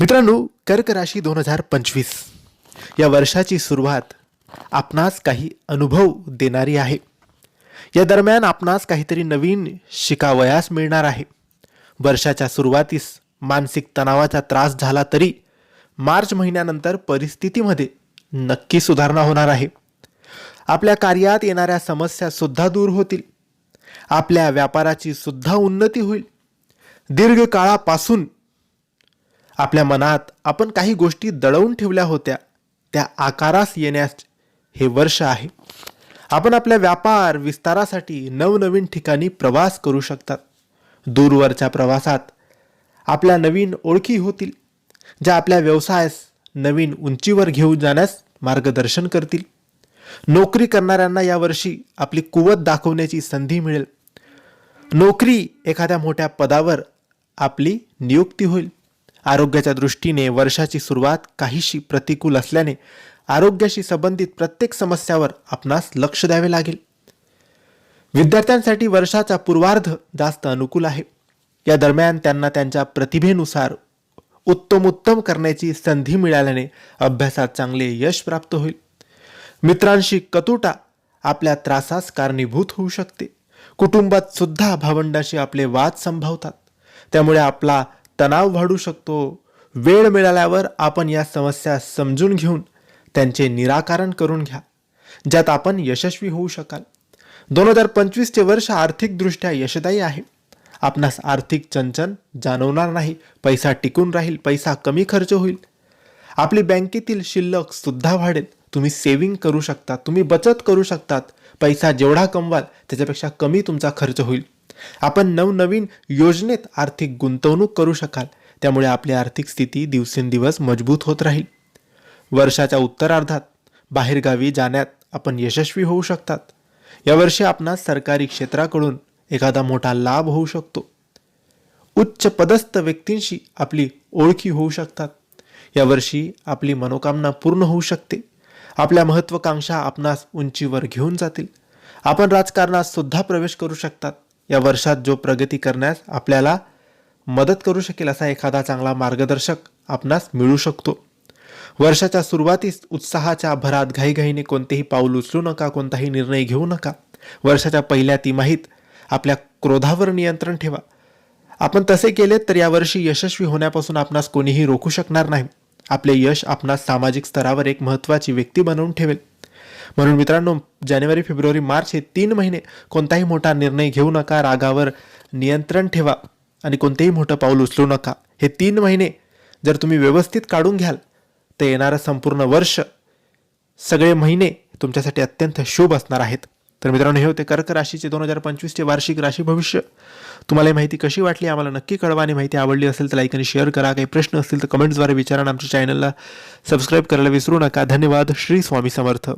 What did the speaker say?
मित्रांनो कर्क राशी दोन हजार पंचवीस या वर्षाची सुरुवात आपणास काही अनुभव देणारी आहे. या दरम्यान आपणास काहीतरी नवीन शिकावयास मिळणार आहे. वर्षाच्या सुरुवातीस मानसिक तणावाचा त्रास झाला तरी मार्च महिन्यानंतर परिस्थितीमध्ये नक्की सुधारणा होणार आहे. आपल्या कार्यात येणाऱ्या समस्या सुद्धा दूर होतील. आपल्या व्यापाराची सुद्धा उन्नती होईल. दीर्घकाळापासून आपल्या मनात आपण काही गोष्टी दडवून ठेवल्या होत्या त्या आकारास येण्यास हे वर्ष आहे. आपण आपल्या व्यापार विस्तारासाठी नवनवीन ठिकाणी प्रवास करू शकतात. दूरवरच्या प्रवासात आपल्या नवीन ओळखी होतील ज्या आपल्या व्यवसायास नवीन उंचीवर घेऊन जाण्यास मार्गदर्शन करतील. नोकरी करणाऱ्यांना यावर्षी आपली कुवत दाखवण्याची संधी मिळेल. नोकरी एखाद्या मोठ्या पदावर आपली नियुक्ती होईल. आरोग्याच्या दृष्टीने वर्षाची सुरुवात काहीशी प्रतिकूल असल्याने आरोग्याशी संबंधित प्रत्येक समस्यावर आपणास लक्ष द्यावे लागेल. विद्यार्थ्यांसाठी वर्षाचा पूर्वार्ध जास्त अनुकूल आहे. या दरम्यान त्यांना त्यांच्या प्रतिभेनुसार उत्तमोत्तम करण्याची संधी मिळाल्याने अभ्यासात चांगले यश प्राप्त होईल. मित्रांशी कतुटा आपल्या त्रासास कारणीभूत होऊ शकते. कुटुंबात सुद्धा भावंडाशी आपले वाद संभावतात. त्यामुळे आपला तणाव वाढू शकतो. वेळ मिळाल्यावर आपण या समस्या समजून घेऊन त्यांचे निराकरण करून घ्या ज्यात आपण यशस्वी होऊ शकाल. दोन हजार पंचवीसचे वर्ष आर्थिकदृष्ट्या यशदायी आहे. आपणास आर्थिक चंचन जाणवणार नाही. पैसा टिकून राहील पैसा कमी खर्च होईल. आपली बँकेतील शिल्लक सुद्धा वाढेल. तुम्ही सेविंग करू शकता तुम्ही बचत करू शकतात. पैसा जेवढा कमवाल त्याच्यापेक्षा कमी तुमचा खर्च होईल. आपण नवनवीन योजनेत आर्थिक गुंतवणूक करू शकाल. त्यामुळे आपली आर्थिक स्थिती दिवसेंदिवस मजबूत होत राहील. वर्षाच्या उत्तरार्धात बाहेरगावी जाण्यात आपण यशस्वी होऊ शकतात. यावर्षी आपणास सरकारी क्षेत्राकडून एखादा मोठा लाभ होऊ शकतो. उच्च पदस्थ व्यक्तींशी आपली ओळखी होऊ शकतात. यावर्षी आपली मनोकामना पूर्ण होऊ शकते. आपल्या महत्वाकांक्षा आपणास उंचीवर घेऊन जातील. आपण राजकारणात सुद्धा प्रवेश करू शकतात. या वर्षात जो प्रगती करण्यास आपल्याला मदत करू शकेल असा एखादा चांगला मार्गदर्शक आपणास मिळू शकतो. वर्षाच्या सुरुवातीस उत्साहाच्या भरात घाईघाईने कोणतेही पाऊल उचलू नका कोणताही निर्णय घेऊ नका. वर्षाच्या पहिल्या तिमाहीत आपल्या क्रोधावर नियंत्रण ठेवा. आपण तसे केले तर यावर्षी यशस्वी होण्यापासून आपणास कोणीही रोखू शकणार नाही. आपले यश आपणास सामाजिक स्तरावर एक महत्त्वाची व्यक्ती बनवून ठेवेल. म्हणून मित्रांनो जानेवारी फेब्रुवारी मार्च हे तीन महिने कोणताही मोठा निर्णय घेऊ नका रागावर नियंत्रण ठेवा आणि कोणतेही मोठं पाऊल उचलू नका. हे तीन महिने जर तुम्ही व्यवस्थित काढून घ्याल तर येणारं संपूर्ण वर्ष सगळे महिने तुमच्यासाठी अत्यंत शुभ असणार आहेत. तर मित्रांनो हे होते कर्क राशीचे दोन हजार पंचवीसचे वार्षिक राशी भविष्य. तुम्हाला ही माहिती कशी वाटली आम्हाला नक्की कळवा. आणि माहिती आवडली असेल तर लाईक आणि शेअर करा. काही प्रश्न असतील तर कमेंट्सद्वारे विचारा आणि आमच्या चॅनलला सबस्क्राईब करायला विसरू नका. धन्यवाद. श्री स्वामी समर्थ.